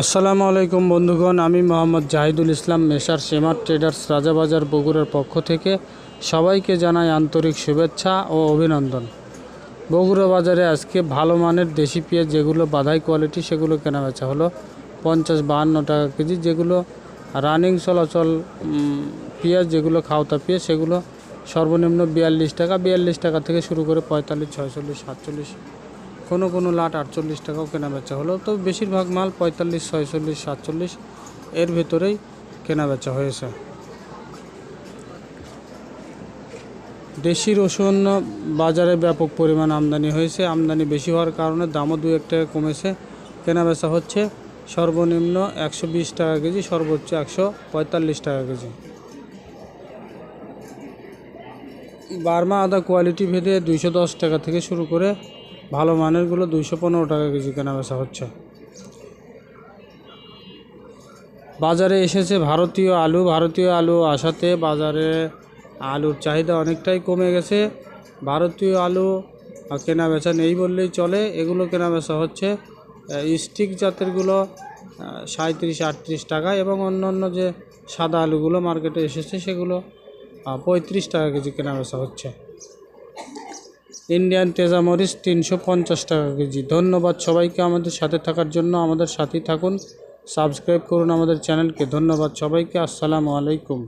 আসসালামু আলাইকুম বন্ধুগণ, আমি মোহাম্মদ জাহিদুল ইসলাম মেসার সেমার ট্রেডার্স রাজাবাজার বগুড়ার পক্ষ থেকে সবাইকে জানাই আন্তরিক শুভেচ্ছা ও অভিনন্দন। বগুড়া বাজারে আজকে ভালো মানের দেশি পেঁয়াজ যেগুলো বাধাই কোয়ালিটি সেগুলো কেনা বেচা হলো, পঞ্চাশ বাহান্ন টাকা কেজি যেগুলো রানিং চলাচল পেঁয়াজ যেগুলো খাওতা পেঁয়াজ সেগুলো সর্বনিম্ন বিয়াল্লিশ টাকা বিয়াল্লিশ টাকা থেকে শুরু করে পঁয়তাল্লিশ, ছয়চল্লিশ, সাতচল্লিশ কোনো কোনো লাট আটচল্লিশ টাকাও কেনা বেচা হলো। তো বেশিরভাগ মাল পঁয়তাল্লিশ, ছয়চল্লিশ, সাতচল্লিশ, এর ভেতরেই কেনা বেচা হয়েছে। দেশি রসুন বাজারে ব্যাপক পরিমাণ আমদানি হয়েছে। আমদানি বেশি হওয়ার কারণে দামও দু এক টাকা কমেছে। কেনা বেচা হচ্ছে সর্বনিম্ন একশো বিশ টাকা কেজি, সর্বোচ্চ একশো পঁয়তাল্লিশ টাকা কেজি। বার্মা আদা কোয়ালিটি ভেদে দুইশো দশ টাকা থেকে শুরু করে ভালো মানেরগুলো দুইশো পনেরো টাকা কেজি কেনা বেচা হচ্ছে। বাজারে এসেছে ভারতীয় আলু। ভারতীয় আলু আসাতে বাজারে আলুর চাহিদা অনেকটাই কমে গেছে। ভারতীয় আলু কেনা বেচা নেই বললেই চলে। এগুলো কেনা বেচা হচ্ছে স্টিক জাতেরগুলো সাঁত্রিশ আটত্রিশ টাকা এবং অন্য অন্য যে সাদা আলুগুলো মার্কেটে এসেছে সেগুলো পঁয়ত্রিশ টাকা কেজি কেনা বেচা হচ্ছে। ইন্ডিয়ান তেজা তেজামরিচ তিনশো পঞ্চাশ টাকা কেজি। ধন্যবাদ সবাইকে আমাদের সাথে থাকার জন্য। আমাদের সাথেই থাকুন। সাবস্ক্রাইব করুন আমাদের চ্যানেলকে। ধন্যবাদ সবাইকে। আসসালামু আলাইকুম।